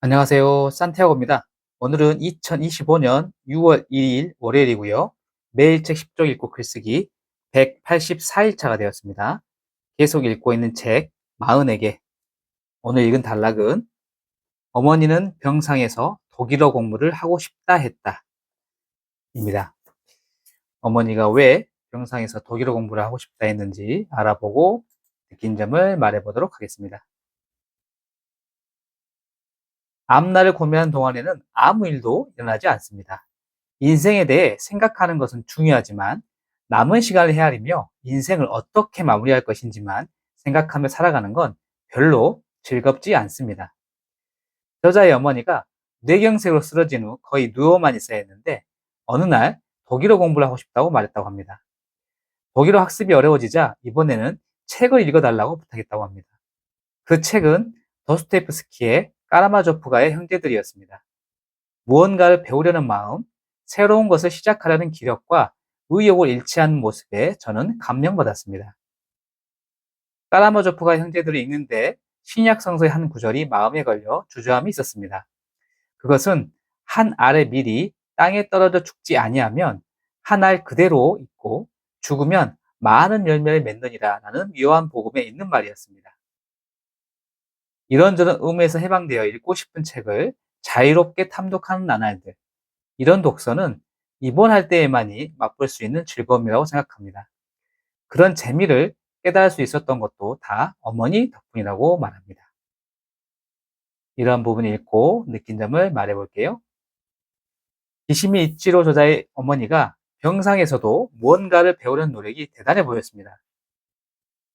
안녕하세요. 산티아고입니다. 오늘은 2025년 6월 2일 월요일이고요. 매일 책 10쪽 읽고 글쓰기 184일차가 되었습니다. 계속 읽고 있는 책 40에게 오늘 읽은 단락은 어머니는 병상에서 독일어 공부를 하고 싶다 했다. 입니다. 어머니가 왜 병상에서 독일어 공부를 하고 싶다 했는지 알아보고 느낀 점을 말해보도록 하겠습니다. 앞날을 고민하는 동안에는 아무 일도 일어나지 않습니다. 인생에 대해 생각하는 것은 중요하지만 남은 시간을 헤아리며 인생을 어떻게 마무리할 것인지만 생각하며 살아가는 건 별로 즐겁지 않습니다. 여자의 어머니가 뇌경색으로 쓰러진 후 거의 누워만 있어야 했는데 어느 날 독일어 공부를 하고 싶다고 말했다고 합니다. 독일어 학습이 어려워지자 이번에는 책을 읽어달라고 부탁했다고 합니다. 그 책은 도스토옙스키의 까라마조프가의 형제들이었습니다. 무언가를 배우려는 마음, 새로운 것을 시작하려는 기력과 의욕을 않는 모습에 저는 감명받았습니다. 까라마조프가 형제들을 읽는데 신약 성서의 한 구절이 마음에 걸려 주저함이 있었습니다. 그것은 한 알의 밀이 땅에 떨어져 죽지 아니하면 한 알 그대로 있고 죽으면 많은 열매를 맺느니라 라는 묘한 복음에 있는 말이었습니다. 이런저런 의무에서 해방되어 읽고 싶은 책을 자유롭게 탐독하는 나날들. 이런 독서는 입원할 때에만이 맛볼 수 있는 즐거움이라고 생각합니다. 그런 재미를 깨달을 수 있었던 것도 다 어머니 덕분이라고 말합니다. 이러한 부분을 읽고 느낀 점을 말해 볼게요. 기시미 이치로 저자의 어머니가 병상에서도 무언가를 배우려는 노력이 대단해 보였습니다.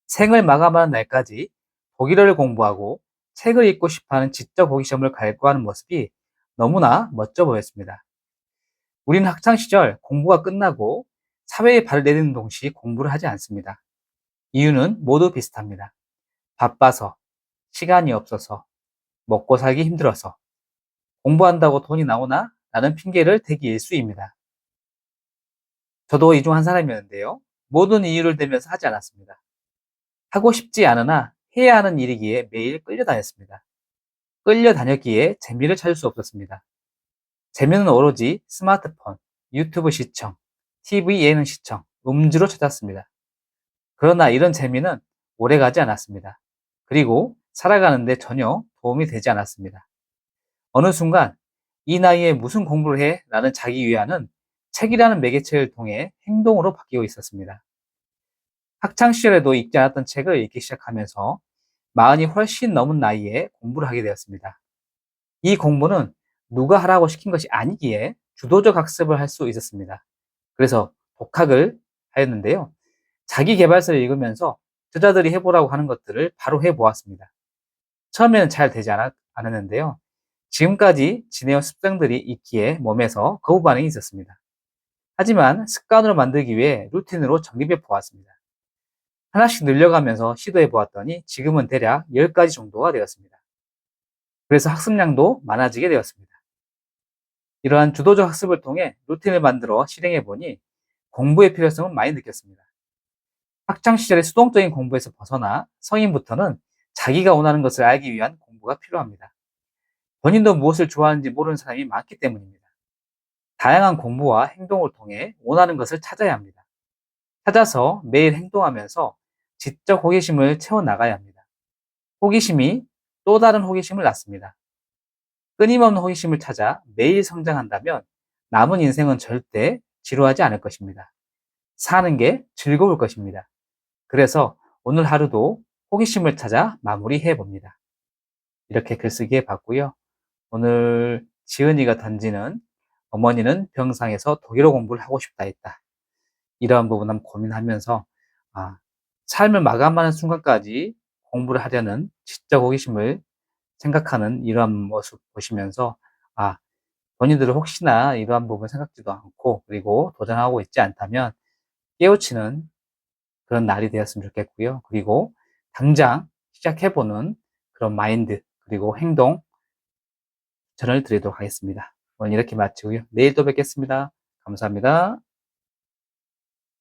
생을 마감하는 날까지 독일어를 공부하고 책을 읽고 싶어하는 지적 호기심을 갈구하는 모습이 너무나 멋져 보였습니다. 우리는 학창 시절 공부가 끝나고 사회에 발을 내딛는 동시에 공부를 하지 않습니다. 이유는 모두 비슷합니다. 바빠서, 시간이 없어서, 먹고 살기 힘들어서, 공부한다고 돈이 나오나? 라는 핑계를 대기 일수입니다. 저도 이 중 한 사람이었는데요. 모든 이유를 대면서 하지 않았습니다. 하고 싶지 않으나 해야 하는 일이기에 매일 끌려다녔습니다. 끌려다녔기에 재미를 찾을 수 없었습니다. 재미는 오로지 스마트폰, 유튜브 시청, TV 예능 시청, 음주로 찾았습니다. 그러나 이런 재미는 오래가지 않았습니다. 그리고 살아가는데 전혀 도움이 되지 않았습니다. 어느 순간 이 나이에 무슨 공부를 해? 라는 자기 위안은 책이라는 매개체를 통해 행동으로 바뀌고 있었습니다. 학창시절에도 읽지 않았던 책을 읽기 시작하면서 마흔이 훨씬 넘은 나이에 공부를 하게 되었습니다. 이 공부는 누가 하라고 시킨 것이 아니기에 주도적 학습을 할 수 있었습니다. 그래서 독학을 하였는데요. 자기 개발서를 읽으면서 저자들이 해보라고 하는 것들을 바로 해보았습니다. 처음에는 잘 되지 않았, 않았는데요. 지금까지 지내온 습성들이 있기에 몸에서 거부 반응이 있었습니다. 하지만 습관으로 만들기 위해 루틴으로 정립해 보았습니다. 하나씩 늘려가면서 시도해 보았더니 지금은 대략 10가지 정도가 되었습니다. 그래서 학습량도 많아지게 되었습니다. 이러한 주도적 학습을 통해 루틴을 만들어 실행해 보니 공부의 필요성을 많이 느꼈습니다. 학창 시절의 수동적인 공부에서 벗어나 성인부터는 자기가 원하는 것을 알기 위한 공부가 필요합니다. 본인도 무엇을 좋아하는지 모르는 사람이 많기 때문입니다. 다양한 공부와 행동을 통해 원하는 것을 찾아야 합니다. 찾아서 매일 행동하면서 지적 호기심을 채워나가야 합니다. 호기심이 또 다른 호기심을 낳습니다. 끊임없는 호기심을 찾아 매일 성장한다면 남은 인생은 절대 지루하지 않을 것입니다. 사는 게 즐거울 것입니다. 그래서 오늘 하루도 호기심을 찾아 마무리해 봅니다. 이렇게 글쓰기 해 봤고요. 오늘 지은이가 던지는 어머니는 병상에서 독일어 공부를 하고 싶다 했다. 이러한 부분 한번 고민하면서 아, 삶을 마감하는 순간까지 공부를 하려는 지적 호기심을 생각하는 이러한 모습 보시면서 아 본인들은 혹시나 이러한 부분 생각지도 않고 그리고 도전하고 있지 않다면 깨우치는 그런 날이 되었으면 좋겠고요. 그리고 당장 시작해보는 그런 마인드 그리고 행동 전을 드리도록 하겠습니다. 오늘 이렇게 마치고요. 내일 또 뵙겠습니다. 감사합니다.